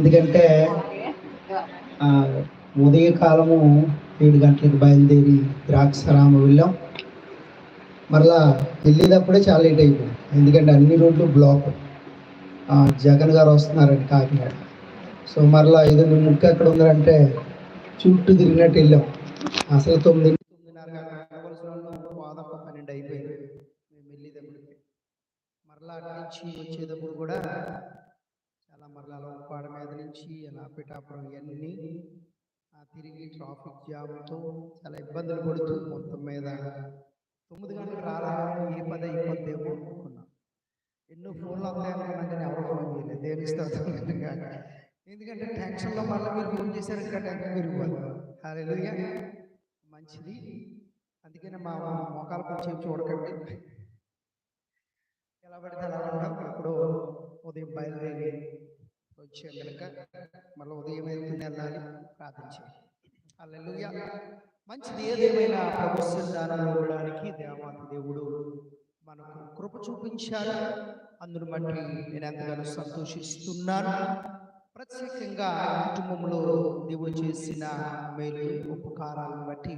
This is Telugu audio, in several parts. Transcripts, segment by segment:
ఎందుకంటే ఆ, ఉదయకాలము ఏడు గంటలకు బయలుదేరి ద్రాక్షరామ వెళ్ళాం. మరలా వెళ్ళేటప్పుడే చాలా లేట్ అయిపోయింది. ఎందుకంటే అన్ని రోడ్లు బ్లాక్. జగన్ గారు వస్తున్నారండి కాకినాడ. సో మరలా ఏదో ముక్క ఎక్కడ ఉందంటే చుట్టూ తిరిగినట్టు వెళ్ళాం. అసలు తొమ్మిది తొమ్మిదిన్నర పన్నెండు అయిపోయింది. మేము వెళ్ళేటప్పుడు మరలా అటు నుంచి వచ్చేటప్పుడు కూడా చాలా మరలా లోపాడ మీద నుంచి అలా పిఠాపురం ఇవన్నీ తిరిగి ట్రాఫిక్ జామ్తో చాలా ఇబ్బందులు పడుతూ మొత్తం మీద. తొమ్మిది గంటలకు రారాలని ఏ పద అయిపోద్దేమో అనుకున్నాం ఎన్నో ఫోన్లు వస్తాయి కానీ ఎవరు ఫోన్ చేయలేదు. దేని ఎందుకంటే టెన్షన్లో మళ్ళీ మీరు ఫోన్ చేశారు ఇంకా టెన్షన్ పెరిగిపోతుంది హల్లెలూయా. మంచిది. అందుకనే మా మొఖాల కొంచెం చూడకండి. ఎలా పడితే అలా ఉంటాం ఇప్పుడు ఉదయం బయలుదేరి వచ్చాం కనుక మళ్ళీ ఉదయం వెళ్తున్న వెళ్ళాలి ప్రార్థించాలి హల్లెలూయా. మంచిది ఏదేమైనా ప్రభు సన్నిధానంలో ఉండడానికి దేవాతి దేవుడు మనకు కృప చూపించాడు అందును బట్టి నేను ఎంతగానో సంతోషిస్తున్నాను. ప్రత్యేకంగా కుటుంబంలో దేవుడు చేసిన మేలు ఉపకారాలను బట్టి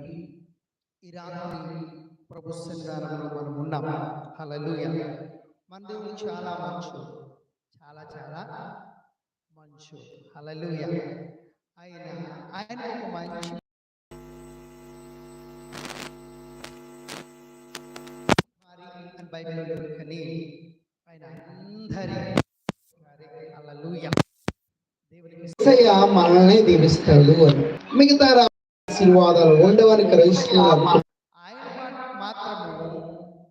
ఈ రాత్రి ప్రభు సన్నిధానంలో మనం ఉన్నాం. హల్లెలూయా. మన దేవుడు చాలా మంచు చాలా చాలా మంచు హల్లెలూయా. ఆయన ఆయన ఒక మంచి అని కానీ ఆయన అందరి యేసయ్య మనల్ని దీవిస్తాడు అని. మిగతా ఆశీర్వాదాలు ఉండవని గ్రహిస్తున్నారు ఆయన మాత్రము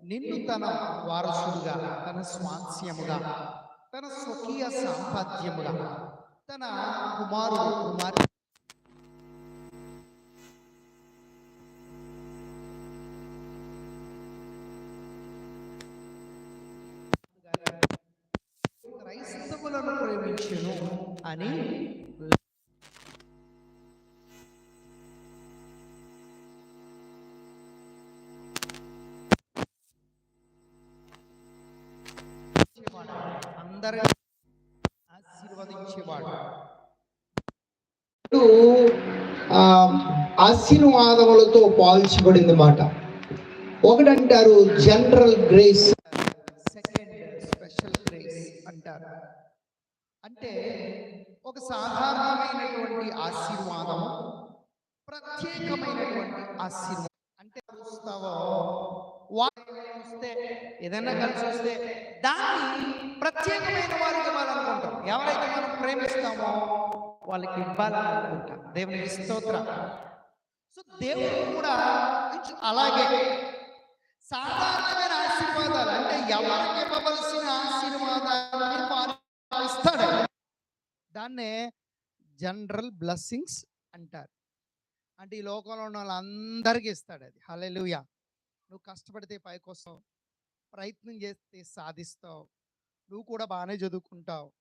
నిన్ను తన వారసుడుగా తన స్వాస్యముగా తన స్వకీయ సాంపత్యముగా తన కుమారుడు కుమారు. క్రైస్తవులను ప్రేమించను అని అందరూ ఆశీర్వదించేవాడు ఆ, ఆశీర్వాదములతో పాల్చబడింది మాట. ఒకటంటారు general grace second special grace అంటారు. అంటే ఒక సాధారణమైనటువంటి ఆశీర్వాదం ప్రత్యేకమైనటువంటి ఆశీర్వాదం. అంటే చూస్తావో వాడు ఏదైనా కలిసి వస్తే దాన్ని ప్రత్యేకమైన వారికి ఇవ్వాలనుకుంటాం ఎవరైతే మనం ప్రేమిస్తామో వాళ్ళకి ఇవ్వాలనుకుంటా దేవునికి సో దేవుడు కూడా అలాగే సాధారణమైన ఆశీర్వాదాలు అంటే ఎవరికి ఇవ్వవలసిన ఆశీర్వాదాన్ని ఇస్తాడు దాన్నే జనరల్ బ్లెస్సింగ్స్ అంటారు. అంటే ఈ లోకంలో ఉన్న వాళ్ళందరికీ ఇస్తాడు అది. హల్లెలూయా. నువ్వు కష్టపడితే పైకి వస్తావు ప్రయత్నం చేస్తే సాధిస్తావు. నువ్వు కూడా బాగానే చదువుకుంటావు.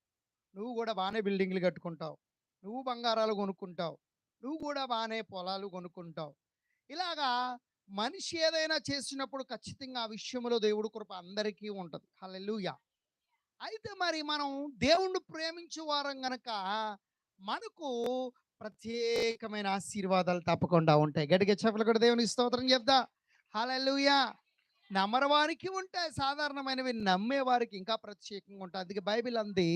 నువ్వు కూడా బాగానే బిల్డింగ్లు కట్టుకుంటావు. నువ్వు బంగారాలు కొనుక్కుంటావు. నువ్వు కూడా బాగానే పొలాలు కొనుక్కుంటావు. ఇలాగా మనిషి ఏదైనా చేసినప్పుడు ఖచ్చితంగా ఆ విషయంలో దేవుడు కృప అందరికీ ఉంటుంది. హల్లెలూయా! అయితే మరి మనం దేవుణ్ణి ప్రేమించే వారం గనక మనకు ప్రత్యేకమైన ఆశీర్వాదాలు తప్పకుండా ఉంటాయి. గడిగే చెప్పలు కూడా దేవుని స్తోత్రం చెప్తా. హల్లెలూయా! నమ్మరవారికి ఉంటాయి. సాధారణమైనవి నమ్మే వారికి ఇంకా ప్రత్యేకంగా ఉంటాయి. అందుకే బైబిల్ అంది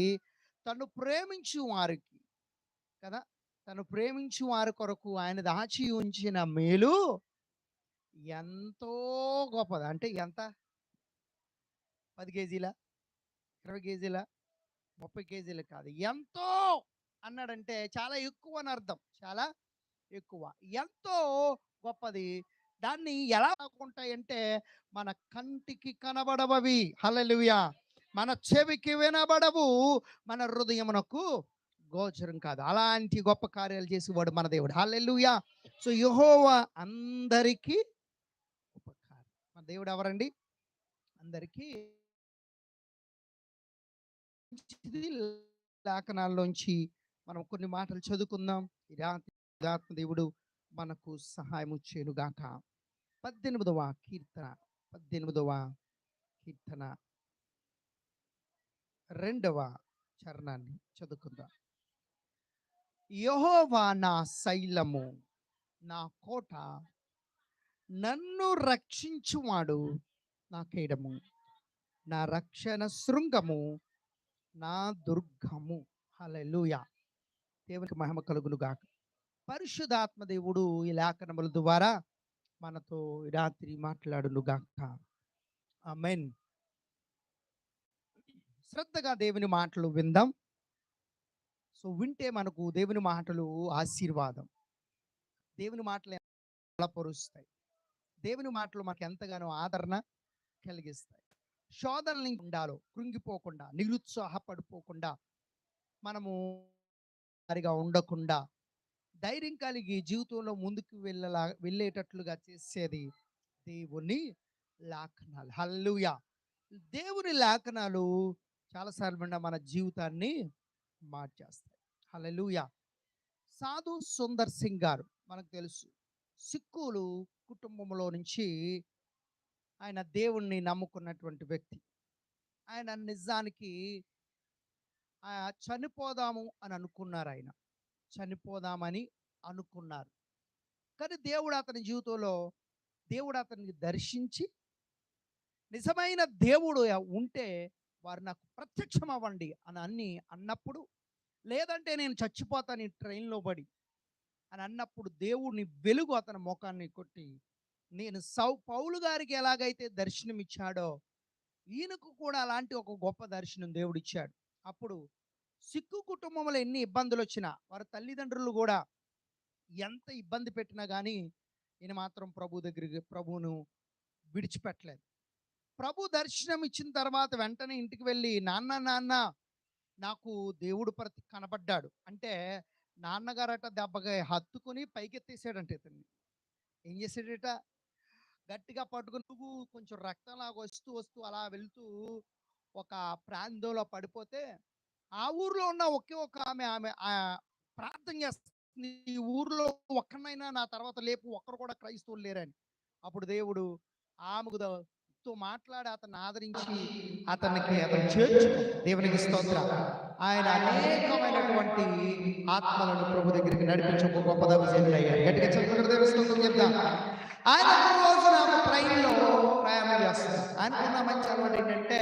తను ప్రేమించు వారికి కదా! తను ప్రేమించు వారి కొరకు ఆయన దాచి ఉంచిన మేలు ఎంతో గొప్పది. అంటే ఎంత? పది కేజీల? ఇరవై కేజీల? ముప్పై కేజీలు కాదు. ఎంతో అన్నాడంటే చాలా ఎక్కువ అని అర్థం. చాలా ఎక్కువ. ఎంతో గొప్పది. దాన్ని ఎలా ఉంటాయంటే మన కంటికి కనబడవవి. హలలుయా మన చెవికి వినబడవు. మన హృదయమునకు గోచరం కాదు. అలాంటి గొప్ప కార్యాలు చేసేవాడు మన దేవుడు. హల్లెలూయా. సో యెహోవా అందరికీ ఉపకారం. మన దేవుడు ఎవరండి? అందరికీ లేఖనాల్లోంచి మనం కొన్ని మాటలు చదువుకుందాం. ఈ రాత్రి ఆత్మ దేవుడు మనకు సహాయము చేయనుగాక. పద్దెనిమిదవ కీర్తన పద్దెనిమిదవ కీర్తన రెండవ చరణాన్ని చదువుకుందాం. యహోవా నా శైలము నా కోట నన్ను రక్షించువాడు నా కేడము నా రక్షణ శృంగము నా దుర్గము. హలలుయ దేవునికి మహిమ కలుగును గాక. పరిశుధాత్మ దేవుడు ఈ లేఖనముల ద్వారా మనతో రాత్రి మాట్లాడును గాక. ఆమెన్. శ్రద్ధగా దేవుని మాటలు విందాం. సో వింటే మనకు దేవుని మాటలు ఆశీర్వాదం. దేవుని మాటలు బలపరుస్తాయి. దేవుని మాటలు మనకు ఎంతగానో ఆదరణ కలిగిస్తాయి. శోధనలు ఉండాలో కృంగిపోకుండా నిరుత్సాహపడిపోకుండా మనము వారిగా ఉండకుండా ధైర్యం కలిగి జీవితంలో ముందుకు వెళ్ళలా వెళ్ళేటట్లుగా చేసేది దేవుని లేఖనాలు. హల్లుయా దేవుని లేఖనాలు చాలాసార్లు మన జీవితాన్ని మార్చేస్తాయి. హలలుయా సాధు సుందర్ సింగ్ గారు మనకు తెలుసు. సిక్కులు కుటుంబంలో నుంచి ఆయన దేవుణ్ణి నమ్ముకున్నటువంటి వ్యక్తి. ఆయన నిజానికి చనిపోదాము అని అనుకున్నారు ఆయన. చనిపోదామని అనుకున్నారు. కానీ దేవుడు అతని జీవితంలో దేవుడు అతనికి దర్శించి నిజమైన దేవుడు ఉంటే వారు నాకు ప్రత్యక్షం అవ్వండి అని అన్ని అన్నప్పుడు లేదంటే నేను చచ్చిపోతాను ఈ ట్రైన్లో పడి అని అన్నప్పుడు దేవుడిని వెలుగు అతని ముఖాన్ని కొట్టి నేను సౌ పౌలు గారికి ఎలాగైతే దర్శనం ఇచ్చాడో ఈయనకు కూడా అలాంటి ఒక గొప్ప దర్శనం దేవుడు ఇచ్చాడు అప్పుడు సిక్కు కుటుంబంలో ఎన్ని ఇబ్బందులు వచ్చినా వారి తల్లిదండ్రులు కూడా ఎంత ఇబ్బంది పెట్టినా కానీ ఈయన మాత్రం ప్రభు దగ్గరికి ప్రభువును విడిచిపెట్టలేదు. ప్రభు దర్శనం ఇచ్చిన తర్వాత వెంటనే ఇంటికి వెళ్ళి నాన్న నాన్న నాకు దేవుడు ప్రతి కనబడ్డాడు. అంటే నాన్నగారట దెబ్బగా హత్తుకుని పైకెత్తేసాడంట ఇతన్ని. ఏం చేసాడట? గట్టిగా పట్టుకుని నువ్వు కొంచెం రక్తం లాగా వస్తూ వస్తూ అలా వెళ్తూ ఒక ప్రాంతంలో పడిపోతే ఆ ఊర్లో ఉన్న ఒకే ఒక ఆమె ఆమె ప్రార్థన చేస్తుంది. ఈ ఊర్లో ఒక్కనైనా నా తర్వాత లేపు ఒక్కరు కూడా క్రైస్తవులు లేరని. అప్పుడు దేవుడు ఆమెకు తో మాట్లాడి అతన్ని ఆదరించి అతనికి అతను చేర్చు దేవునికి స్తోత్ర. ఆయన అనేకమైనటువంటి ఆత్మలను ప్రభు దగ్గరికి నడిపించి ఒక గొప్ప అయ్యారు గట్టిగా స్తోత్రం చెప్తాం ఆయన రోజు నాకు ట్రైన్లో ప్రయాణం చేస్తాను ఆయనకున్న మంచి అలవాటు ఏంటంటే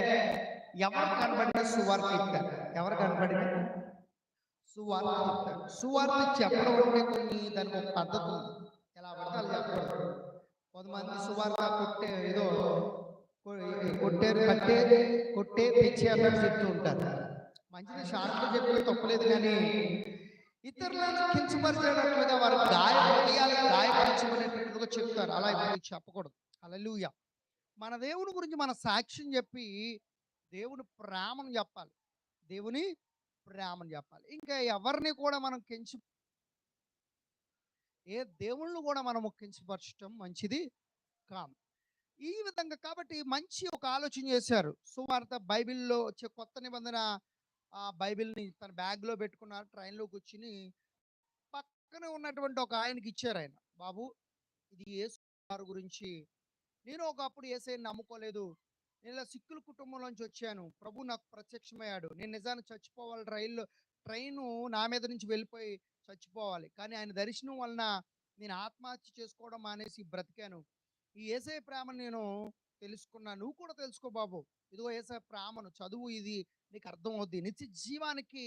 ఎవరు కనబడినా సువార్త చెప్తారు. ఎవరు కనబడినా సువార్త చెప్తారు. సువార్త చెప్పడం అంటే కొన్ని దానికి ఒక పద్ధతి ఉంది. ఎలా పడితే అలా చెప్పకూడదు కొంతమంది సువార్త కొట్టే ఏదో కొట్టేది కొట్టారు కట్టే కొట్టే పిచ్చి అన్నట్టు చెప్తూ ఉంటారు. మంచిది షార్ట్లు చెప్పిన తప్పలేదు కానీ ఇతరులను కించపరిచేటట్లుగా వారు గాయపడేయాలి గాయపరచమనేటట్టుగా చెప్తారు. అలా ఇప్పుడు చెప్పకూడదు. అలలుయ మన దేవుని గురించి మన సాక్ష్యం చెప్పి దేవుని ప్రేమను చెప్పాలి. దేవుని ప్రేమను చెప్పాలి. ఇంకా ఎవరిని కూడా మనం కించి ఏ దేవుళ్ళు కూడా మనం కించపరచడం మంచిది కాదు. ఈ విధంగా కాబట్టి మంచి ఒక ఆలోచన చేశారు. సువార్త బైబిల్లో వచ్చే కొత్త నిబంధన ఆ బైబిల్ని తన బ్యాగ్లో పెట్టుకున్నారు ట్రైన్లో కూర్చుని పక్కన ఉన్నటువంటి ఒక ఆయనకి ఇచ్చారు ఆయన. బాబు ఇది యేసు వారి గురించి. నేను ఒకప్పుడు ఏసైని నమ్ముకోలేదు. నేను ఇలా సిక్కుల కుటుంబంలోంచి వచ్చాను. ప్రభు నాకు ప్రత్యక్షమయ్యాడు. నేను నిజాన్ని చచ్చిపోవాలి. రైల్లో ట్రైను నా మీద నుంచి వెళ్ళిపోయి చచ్చిపోవాలి. కానీ ఆయన దర్శనం వలన నేను ఆత్మహత్య చేసుకోవడం మానేసి బ్రతికాను. ఈ ఏసఐ ప్రేమను నేను తెలుసుకున్నా నువ్వు కూడా తెలుసుకో బాబు. ఇదిగో ఏసఐ ప్రేమను చదువు ఇది నీకు అర్థం అవుద్ది. నిత్య జీవానికి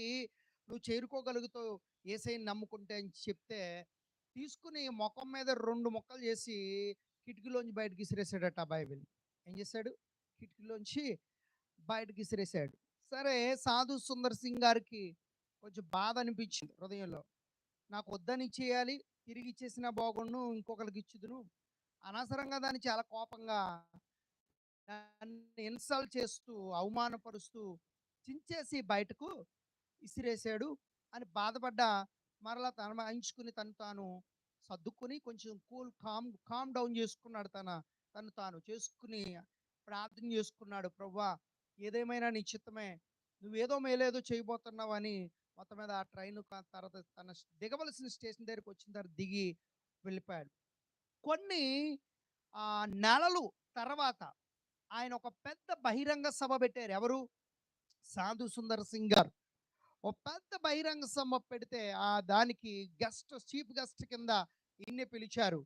నువ్వు చేరుకోగలుగుతావు ఏసైని నమ్ముకుంటే అని చెప్తే తీసుకుని ముఖం మీద రెండు మొక్కలు చేసి కిటికీలోంచి బయటకి విసిరేసాడట బైబిల్. ఏం చేశాడు? కిటికీలోంచి బయటకి ఇసిరేసాడు. సరే సాధు సుందర్ సింగ్ గారికి కొంచెం బాధ అనిపించింది హృదయంలో. నాకు వద్దని చేయాలి తిరిగి ఇచ్చేసినా బాగుండు ఇంకొకరికి ఇచ్చుదును అనవసరంగా దాన్ని చాలా కోపంగా దాన్ని ఇన్సల్ట్ చేస్తూ అవమానపరుస్తూ చించేసి బయటకు ఇసిరేసాడు అని బాధపడ్డ మరలా తన అంచుకుని తను తాను సర్దుకుని కొంచెం కూల్ కామ్ కామ్ డౌన్ చేసుకున్నాడు తన తను తాను చేసుకుని ప్రార్థన చేసుకున్నాడు. ప్రవ్వా ఏదేమైనా నీ చిత్తమే నువ్వేదో మేలేదో చేయబోతున్నావు అని మొత్తం మీద ఆ ట్రైన్ తర్వాత తన దిగవలసిన స్టేషన్ దగ్గరికి వచ్చిన తర్వాత దిగి వెళ్ళిపోయాడు. కొన్ని ఆ, నెలలు తర్వాత ఆయన ఒక పెద్ద బహిరంగ సభ పెట్టారు. ఎవరు? సాధు సుందర్ సింగ్ గారు. ఓ పెద్ద బహిరంగ సభ పెడితే ఆ దానికి గెస్ట్ చీఫ్ గెస్ట్ కింద ఈయన్ని పిలిచారు.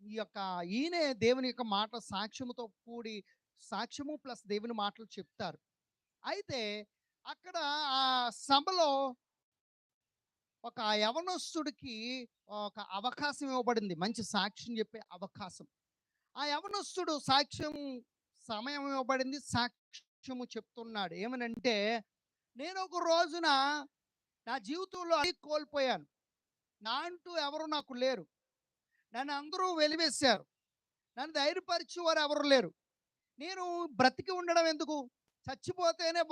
ఈ యొక్క ఈయనే దేవుని యొక్క మాట సాక్ష్యముతో కూడి సాక్ష్యము ప్లస్ దేవుని మాటలు చెప్తారు. అయితే అక్కడ ఆ సభలో ఒక యవనస్తుడికి ఒక అవకాశం ఇవ్వబడింది. మంచి సాక్ష్యం చెప్పే అవకాశం. ఆ యవనస్తుడు సాక్ష్యం సమయం ఇవ్వబడింది. సాక్ష్యము చెప్తున్నాడు. ఏమనంటే నేను ఒక రోజున నా జీవితంలో అన్ని కోల్పోయాను. నా అంటూ ఎవరు నాకు లేరు. నన్ను అందరూ వెలివేశారు. నన్ను ధైర్యపరిచేవారు ఎవరు లేరు. నేను బ్రతికి ఉండడం ఎందుకు? చచ్చిపోతేనే బా